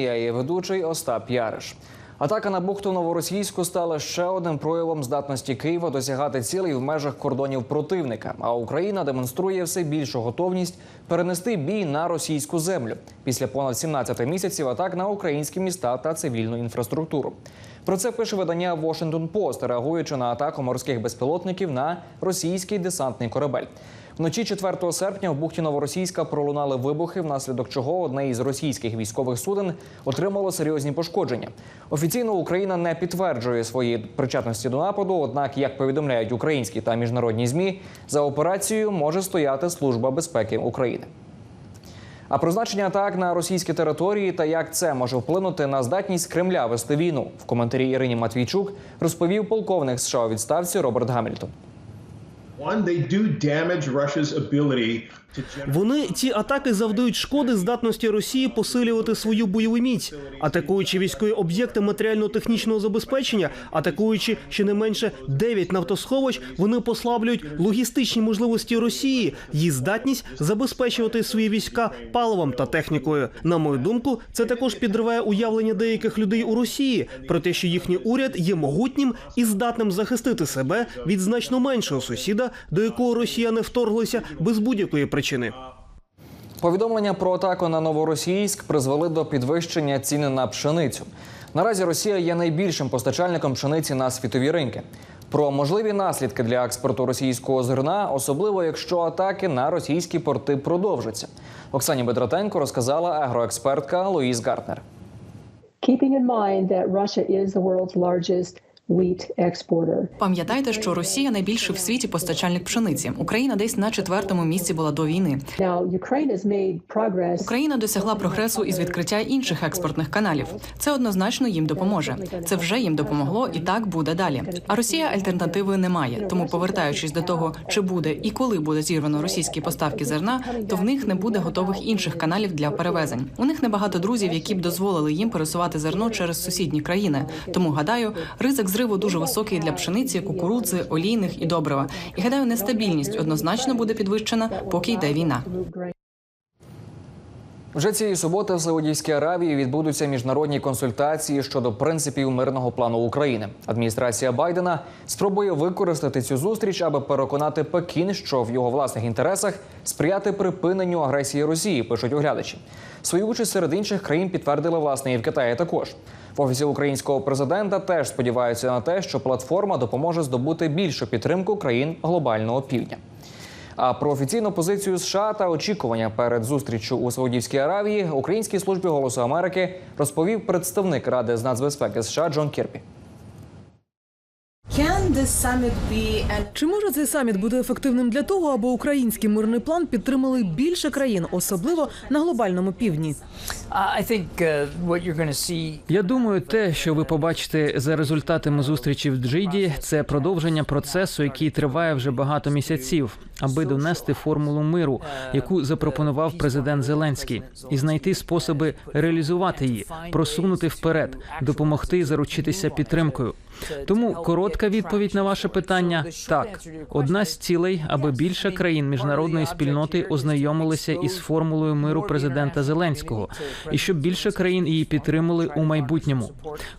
Я її ведучий Остап Яриш. Атака на бухту новоросійську стала ще одним проявом здатності Києва досягати цілей в межах кордонів противника. А Україна демонструє все більшу готовність перенести бій на російську землю після понад 17 місяців атак на українські міста та цивільну інфраструктуру. Про це пише видання Washington Post, реагуючи на атаку морських безпілотників на російський десантний корабель. Вночі 4 серпня в бухті Новоросійська пролунали вибухи, внаслідок чого одне із російських військових суден отримало серйозні пошкодження. Офіційно Україна не підтверджує свої причетності до нападу. Однак, як повідомляють українські та міжнародні змі, за операцією може стояти Служба безпеки України. А про значення атак на російські території та як це може вплинути на здатність Кремля вести війну в коментарі Ірині Матвійчук розповів полковник США у відставці Роберт Гамільтон. Вони ці атаки завдають шкоди здатності Росії посилювати свою бойову міць, атакуючи військові об'єкти матеріально-технічного забезпечення, атакуючи щонайменше 9 нафтосховищ, вони послаблюють логістичні можливості Росії, її здатність забезпечувати свої війська паливом та технікою. На мою думку, це також підриває уявлення деяких людей у Росії про те, що їхній уряд є могутнім і здатним захистити себе від значно меншого сусіда, до якого росіяни вторглися без будь-якої причини. Повідомлення про атаку на новоросійськ призвели до підвищення ціни на пшеницю. Наразі Росія є найбільшим постачальником пшениці на світові ринки. Про можливі наслідки для експорту російського зерна, особливо якщо атаки на російські порти продовжаться. Оксані Бедратенко розказала агроекспертка Луїс Гартнер. keeping in mind that Russia is the world's largest. Пам'ятайте, що Росія найбільший в світі постачальник пшениці. Україна десь на четвертому місці була до війни. Україна досягла прогресу із відкриття інших експортних каналів. Це однозначно їм допоможе. Це вже їм допомогло, і так буде далі. А Росія альтернативи не має. Тому, повертаючись до того, чи буде і коли буде зірвано російські поставки зерна, то в них не буде готових інших каналів для перевезень. У них небагато друзів, які б дозволили їм пересувати зерно через сусідні країни. Тому гадаю, ризик зриву дуже високий для пшениці, кукурудзи, олійних і добрива. І гадаю, нестабільність однозначно буде підвищена, поки йде війна. Вже цієї суботи в Саудівській Аравії відбудуться міжнародні консультації щодо принципів мирного плану України. Адміністрація Байдена спробує використати цю зустріч, аби переконати Пекін, що в його власних інтересах сприяти припиненню агресії Росії. Пишуть оглядачі. Свою участь серед інших країн підтвердили власне і в Китаї також. В офісі українського президента теж сподіваються на те, що платформа допоможе здобути більшу підтримку країн глобального півдня. А про офіційну позицію США та очікування перед зустрічю у Саудівській Аравії Українській службі голосу Америки розповів представник Ради з нацбезпеки США Джон Кірбі. Чи може цей саміт бути ефективним для того, аби український мирний план підтримали більше країн, особливо на глобальному півдні? I think uh, what you're going to see Я думаю, те, що ви побачите за результатами зустрічі в Джиді, це продовження процесу, який триває вже багато місяців, аби донести формулу миру, яку запропонував президент Зеленський, і знайти способи реалізувати її, просунути вперед, допомогти заручитися підтримкою. Тому коротка відповідь на ваше питання так. Одна з цілей, аби більше країн міжнародної спільноти ознайомилися із формулою миру президента Зеленського, і щоб більше країн її підтримали у майбутньому.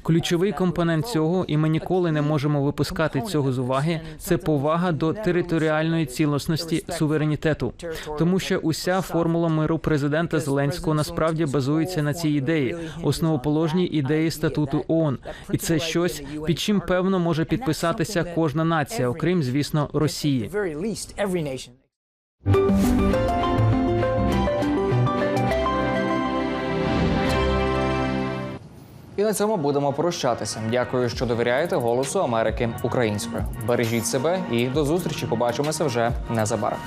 Ключовий компонент цього, і ми ніколи не можемо випускати цього з уваги. Це повага до територіальної цілісності суверенітету, тому що уся формула миру президента Зеленського насправді базується на цій ідеї, основоположній ідеї статуту ООН. і це щось, під чим певно може підписатися кожна нація, окрім звісно Росії. І на цьому будемо прощатися. Дякую, що довіряєте голосу Америки українською. Бережіть себе і до зустрічі. Побачимося вже незабаром.